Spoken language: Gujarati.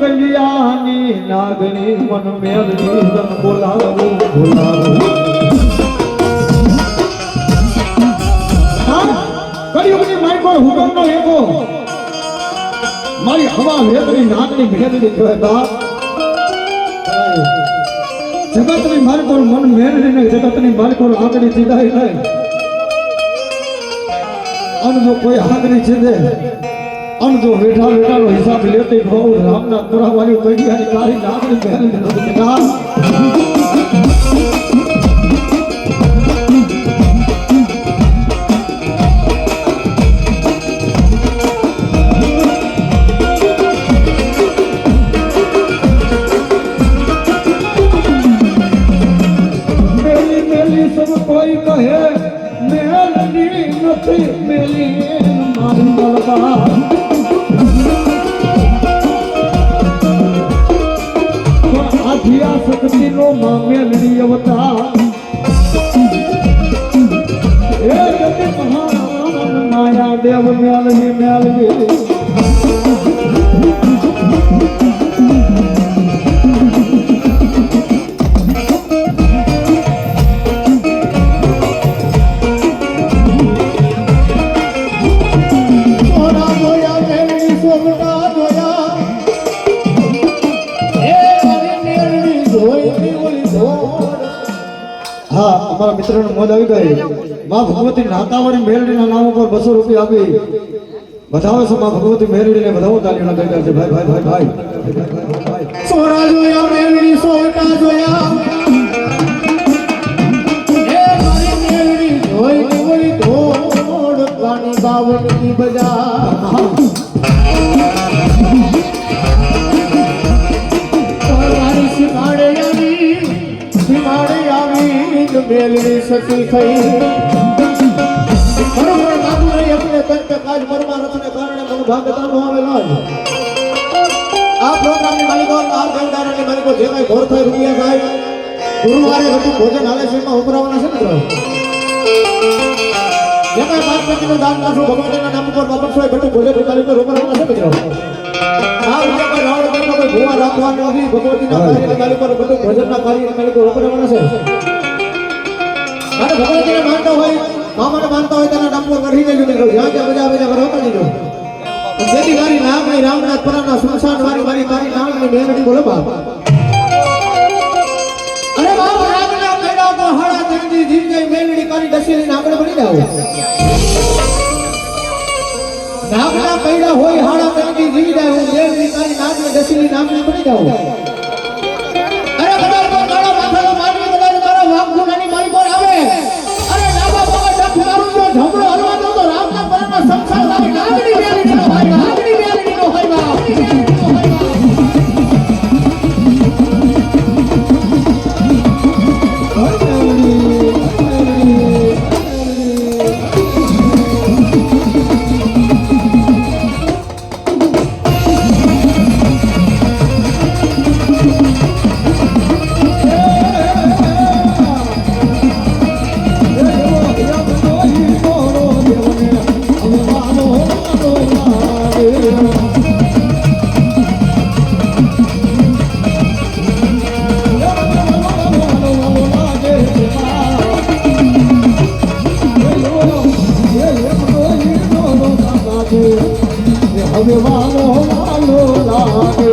કલ્યાણી નાગણી મન મેલની તન બોલાવું બોલાવું કળિયુગની મારી પર હુકમનો એકો મારી હવા વેદની નાગની મેલની કહેવાય બાપ. જગતની મારી પર મન મેળવીને જગતની મારી પર આંકડી સીધાઈ નહીં. અન જો કોઈ છે દે અન જો બેઠા બેઠાનો હિસાબ લેતે બહુ રામના પુરાવાની પૈડિયાની તારી મેલી સબ કોઈ કહે મેલની નથી મેલી મારી મલબા આધિયા શક્તિ નો માં મેલની અવતાર અમારા મિત્રનો મોજ આવી ગઈ. માં ભગવતી નાતાવાળી મેલડીના નામ ઉપર બસો રૂપિયા આપી. વધાવે છે માં ભગવતી મેલડીને વધાવો તાલીઓના કરી છે ભાઈ ભાઈ ભાઈ ભાઈ. સોના જોયા મેલડી સોગટા જોયા. એ મારી મેલડી સતી થઈ. બરોબર કાબુ રહી આપણે કે કાજ પરમારથને કારણે મન ભાગતાનો આવેલો જ. આ પ્રોગ્રામની માલિકો આ દેવદારની માલિકો જે કાંઈ ઘોર થાય રૂપિયા સાહેબ ગુરુવારે હતું ભોજન હાલે છે એમાં ઉપરાવાના છે મિત્રો? જે કાંઈ પાંચ પચીનું દાન નાખો ભગવાનના નામ ઉપર વાપરશો એ બધું ભોજન ઉતારી પર ઉભરાવાના છે મિત્રો? આ કોઈ રાવણ કરતા કોઈ ભૂવા રાખવાનું નથી, ભગવતીના કાર્યની માલિક પર બધું ભોજનના કાર્યની માલિકો ઉભરાવાના છે. અને ભગવતીને માનતા હોય મામાને માનતા હોય, તેના નામ પર રહી જજો મિત્રો જ્યાં જ્યાં બધા બધા ભરવા જેથી મારી નામની રામનાથ પરાના સુમસાન વાળી મારી મારી નામની મેલડી બોલો બાપ અરે બાપ રામના કઈડા તો હાડા તેની જીવ ગઈ મેલડી કરી દશેરી નાગડ બની જાવ નામના કઈડા હોય હાડા તેની જીવી જાય કરી નાગની દશેરી નાગની બની જાવ હવે વાલો વાલો લાગે